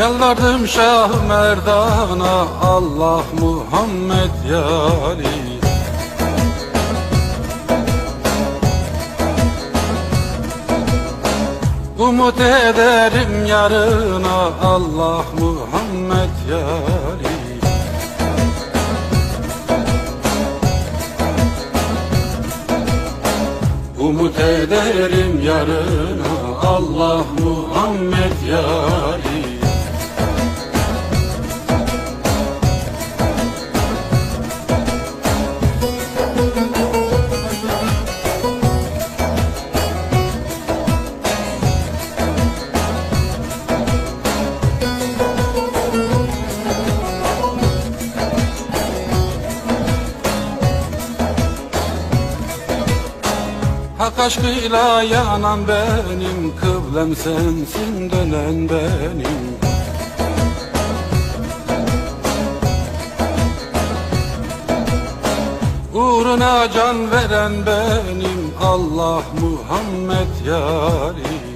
Yalvardım Şah Merdan'a Allah Muhammed yari Umut ederim yarına Allah Muhammed yari Umut ederim yarına Allah Muhammed yari Hak aşkıyla yanan benim Kıblem sensin dönen benim. Uğruna can veren benim Allah Muhammed yari